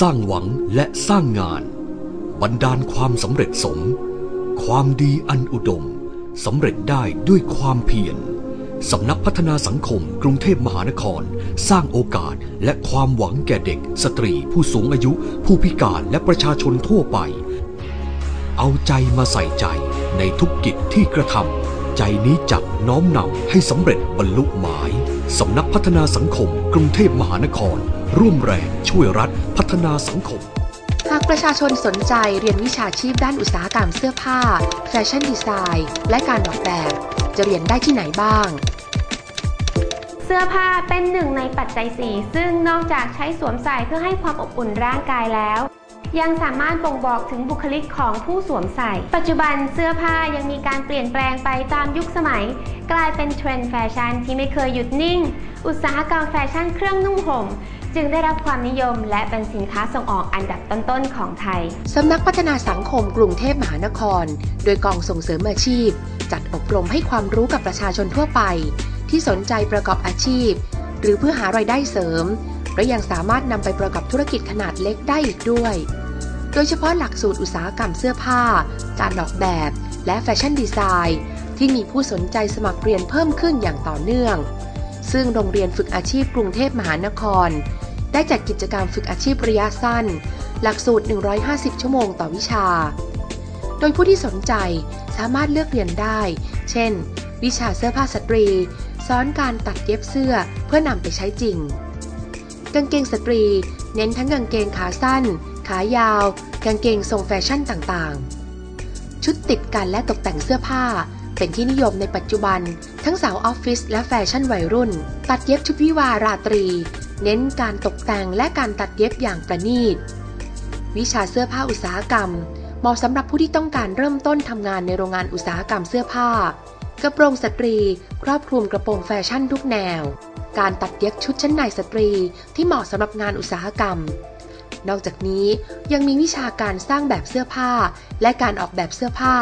สร้างหวังและสร้างงาน บันดาลความสำเร็จสม ความดีอันอุดมสำเร็จได้ด้วยความเพียรสำนักพัฒนาสังคมกรุงเทพมหานคร สร้างโอกาสและความหวังแก่เด็ก สตรีผู้สูงอายุ ผู้พิการและประชาชนทั่วไป เอาใจมาใส่ใจในทุกกิจที่กระทำใจนี้จักน้อมนำให้สำเร็จบรรลุหมายสำนักพัฒนาสังคมกรุงเทพมหานคร ร่วมแรงช่วยรัฐพัฒนาสังคม หากประชาชนสนใจเรียนวิชาชีพด้านอุตสาหกรรมเสื้อผ้า แฟชั่นดีไซน์ และการออกแบบ จะเรียนได้ที่ไหนบ้างเสื้อผ้าเป็นหนึ่งในปัจจัยสี่ซึ่งนอกจากใช้สวมใส่เพื่อให้ความอบอุ่นร่างกายแล้ว ยังสามารถบ่งบอกถึงบุคลิกของผู้สวมใส่ ปัจจุบันเสื้อผ้ายังมีการเปลี่ยนแปลงไปตามยุคสมัย กลายเป็นเทรนด์แฟชั่นที่ไม่เคยหยุดนิ่ง อุตสาหกรรมแฟชั่นเครื่องนุ่งห่ม จึงได้รับความนิยมและเป็นสินค้าส่งออกอันดับต้นๆของไทย สำนักพัฒนาสังคมกรุงเทพมหานคร โดยกองส่งเสริมอาชีพ จัดอบรมให้ความรู้กับประชาชนทั่วไป ที่สนใจประกอบอาชีพ หรือเพื่อหารายได้เสริม และยังสามารถนำไปประกอบธุรกิจขนาดเล็กได้อีกด้วย โดยเฉพาะหลักสูตรอุตสาหกรรมเสื้อผ้า การออกแบบ และแฟชั่นดีไซน์ที่มีผู้สนใจสมัครเรียนเพิ่มขึ้นอย่างต่อเนื่อง ซึ่งโรงเรียนฝึกอาชีพกรุงเทพมหานคร ได้จัดกิจกรรมฝึกอาชีพระยะสั้น หลักสูตร 150 ชั่วโมงต่อวิชา โดยผู้ที่สนใจสามารถเลือกเรียนได้ เช่น วิชาเสื้อผ้าสตรี สอนการตัดเย็บเสื้อเพื่อนำไปใช้จริง กางเกงสตรี เน้นทั้งกางเกงขาสั้น ขายาว กางเกงทรงแฟชั่นต่างๆ ชุดติดกันและตกแต่งเสื้อผ้าเป็นที่นิยมในปัจจุบัน ทั้งสาวออฟฟิศและแฟชั่นวัยรุ่น ตัดเย็บชุดวิวาราตรี เน้นการตกแต่งและการตัดเย็บอย่างประณีต วิชาเสื้อผ้าอุตสาหกรรม เหมาะสำหรับผู้ที่ต้องการเริ่มต้นทำงานในโรงงานอุตสาหกรรมเสื้อผ้า กระโปรงสตรี ครอบคลุมกระโปรงแฟชั่นทุกแนว การตัดเย็บชุดชั้นในสตรีที่เหมาะสำหรับงานอุตสาหกรรม นอกจากนี้ยังมีวิชาการสร้างแบบเสื้อผ้า และการออกแบบเสื้อผ้า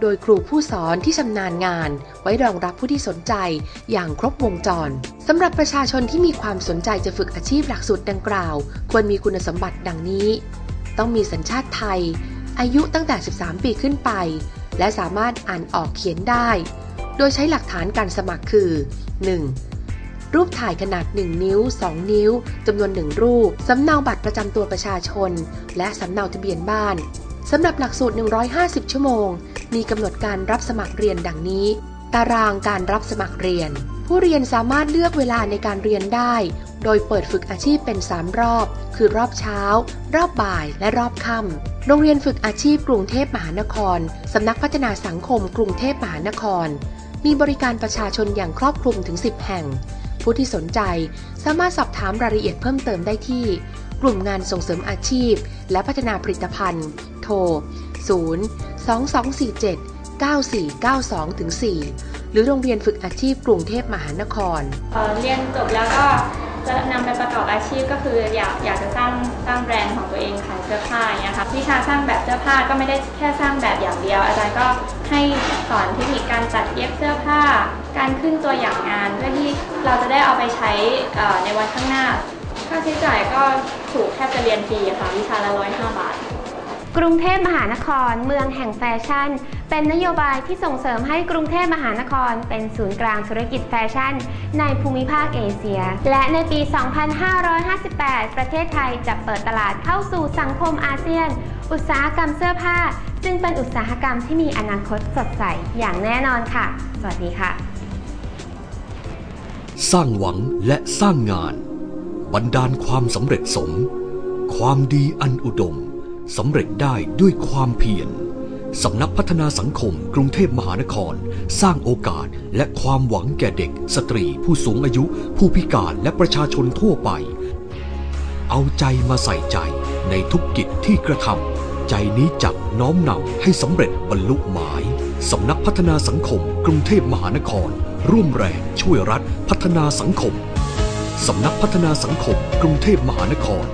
โดยครูผู้สอนที่ชำนาญงาน ไว้รองรับผู้ที่สนใจอย่างครบวงจรสำหรับประชาชนที่มีความสนใจจะฝึกอาชีพหลักสูตรดังกล่าว ควรมีคุณสมบัติดังนี้ ต้องมีสัญชาติไทย อายุตั้งแต่ 13 ปีขึ้นไป และสามารถอ่านออกเขียนได้ โดยใช้หลักฐานการสมัครคือ 1. รูปถ่ายขนาด 1 นิ้ว 2 นิ้วจำนวน 1 รูปสำเนาบัตรประจำตัวประชาชน และสำเนาทะเบียนบ้านสำหรับหลักสูตร 150 ชั่วโมง มีกำหนดการรับสมัครเรียนดังนี้ ตารางการรับสมัครเรียน ผู้เรียนสามารถเลือกเวลาในการเรียนได้ โดยเปิดฝึกอาชีพเป็น 3 รอบ คือรอบเช้า รอบบ่าย และรอบค่ำโรงเรียนฝึกอาชีพกรุงเทพมหานครสำนักพัฒนาสังคมกรุงเทพมหานคร มีบริการประชาชนอย่างครอบคลุมถึง 10 แห่ง ผู้ที่สนใจสามารถสอบถามรายละเอียดเพิ่มเติมได้ที่ กลุ่มงานส่งเสริมอาชีพ และพัฒนาผลิตภัณฑ์ โทร 0 2247 9492ถึง4หรือโรงเรียนฝึกอาชีพกรุงเทพมหานครเเรียนจบแล้วก็จะนำไปประกอบอาชีพก็คืออยากอยากจะสร้างสร้างแบรนด์ของตัวเองขายเสื้อผ้าอย่างเงี้ยค่ะวิชาสร้างแบบเสื้อผ้าก็ไม่ได้แค่สร้างแบบอย่างเดียว อาจารย์ก็ให้สอนเทคนิคการตัดเย็บเสื้อผ้า การขึ้นตัวอย่างงานเพื่อที่เราจะได้เอาไปใช้ในวันข้างหน้า ค่าใช้จ่ายก็ถูกแทบจะเรียนฟรีอะค่ะวิชาละร้อยห้าบาท กรุงเทพมหานครเมืองแห่งแฟชั่น เป็นนโยบายที่ส่งเสริมให้กรุงเทพมหานคร เป็นศูนย์กลางธุรกิจแฟชั่น ในภูมิภาคเอเชีย และในปี 2558 ประเทศไทยจะเปิดตลาดเข้าสู่สังคมอาเซียน อุตสาหกรรมเสื้อผ้าจึงเป็นอุตสาหกรรมที่มีอนาคตสดใสอย่างแน่นอนค่ะ สวัสดีค่ะ สร้างหวังและสร้างงานบันดาลความสำเร็จสม ความดีอันอุดม สำเร็จได้ด้วยความเพียรสำนักพัฒนาสังคมกรุงเทพมหานคร สร้างโอกาสและความหวังแก่เด็ก สตรีผู้สูงอายุ ผู้พิการและประชาชนทั่วไป เอาใจมาใส่ใจในทุกกิจที่กระทำใจนี้จักน้อมนำให้สำเร็จบรรลุหมายสำนักพัฒนาสังคม กรุงเทพมหานคร ร่วมแรงช่วยรัฐพัฒนาสังคมสำนักพัฒนาสังคม กรุงเทพมหานคร